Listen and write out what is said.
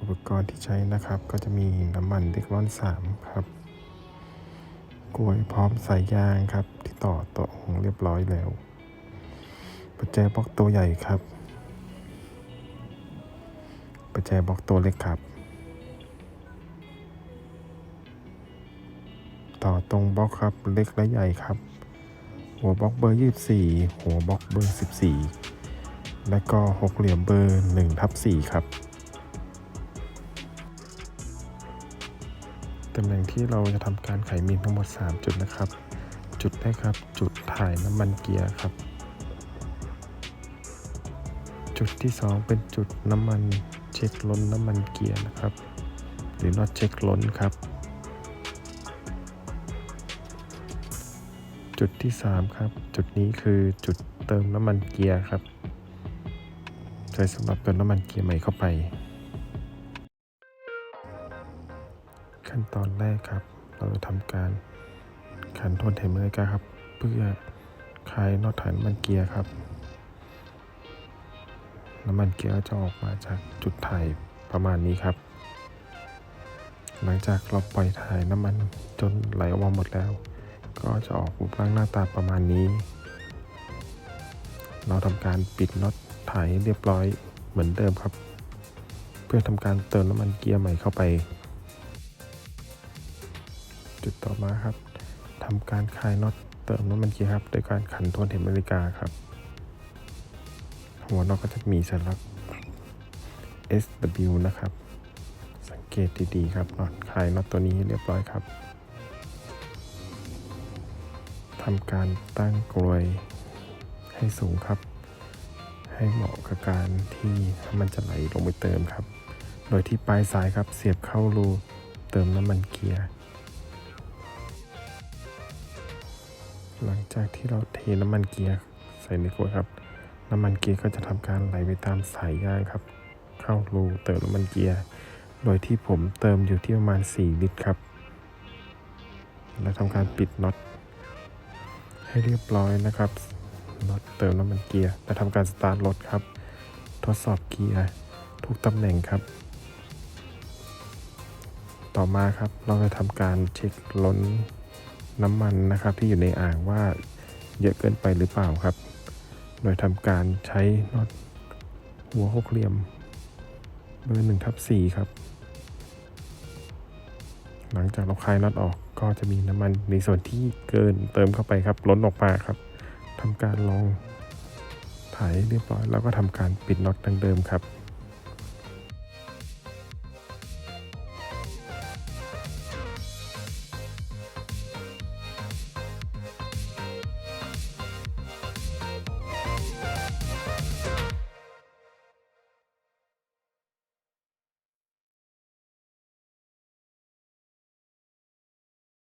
อุปกรณ์ที่ใช้นะครับ ก็จะมีน้ำมันเด็กร้อนสามครับกลวยพร้อมสายยางครับ ที่ต่อต่อเรียบร้อยแล้วประแจบล็อกตัวใหญ่ครับประแจบล็อกตัวเล็กครับ ต่อตรงบล็อกครับเล็กและใหญ่ครับ หัวบล็อกเบอร์ 24 หัวบล็อกเบอร์ 14 และก็หกเหลี่ยมเบอร์1ทับ4ครับำแหน่งที่เราจะทำการไขมีทั้งหมด 3 จุดนะครับ จุดแรกครับ จุดถ่ายน้ำมันเกียร์ครับ จุดที่ 2 เป็นจุดน้ำมันเช็คล้นน้ำมันเกียร์นะครับ หรือน็อตเช็คล้นครับ จุดที่ 3 ครับ จุดนี้คือจุดเติมน้ำมันเกียร์ครับใช้สำหรับเติมน้ำมันเกียร์ใหม่เข้าไป ขั้นตอนแรกครับ เราจะทำการขันทวนเทมเมอร์ครับ เพื่อคลายน็อตฐานน้ำมันเกียร์ครับ น้ำมันเกียร์จะออกมาจากจุดถ่ายประมาณนี้ครับ หลังจากเราปล่อยถ่ายน้ำมันจนไหลออกมาหมดแล้ว ก็จะออกรูปร่างหน้าตาประมาณนี้ เราทำการปิดน็อตถ่ายเรียบร้อยเหมือนเดิมครับ เพื่อทำการเติมน้ำมันเกียร์ใหม่เข้าไป จุดต่อมาครับทำการคลายน็อตเติมน้ำมันเกียร์ครับโดยการขันทวนเข็มนาฬิกาครับ หัวน็อตก็จะมีสัญลักษณ์ SW นะครับ สังเกตดีๆครับน็อตคลายน็อตตัวนี้เรียบร้อยครับทำการตั้งกลวยให้สูงครับ ให้เหมาะกับการที่น้ำมันจะไหลลงไปเติมครับ โดยที่ปลายสายครับเสียบเข้ารูเติมน้ำมันเกียร์ หลังจากที่เราเทน้ำมันเกียร์ใส่ในขวดครับ น้ำมันเกียร์ก็จะทำการไหลไปตามสายยางครับ เข้ารูเติมน้ำมันเกียร์ โดยที่ผมเติมอยู่ที่ประมาณ 4 ลิตรครับ และทำการปิดน็อตให้เรียบร้อยนะครับน็อตเติมน้ำมันเกียร์ และทำการสตาร์ทรถครับ ทดสอบเกียร์ทุกตำแหน่งครับ ต่อมาครับเราจะทำการเช็คล้น น้ำมันนะครับที่อยู่ในอ่างว่าเยอะเกินไปหรือเปล่าครับ โดยทำการใช้น็อตหัวหกเหลี่ยมเบอร์หนึ่งทับสี่ครับ หลังจากเราคลายน็อตออกก็จะมีน้ำมันในส่วนที่เกินเติมเข้าไปครับล้นออกมาครับทำการลองถ่ายเรียบร้อย แล้วก็ทำการปิดน็อตดังเดิมครับ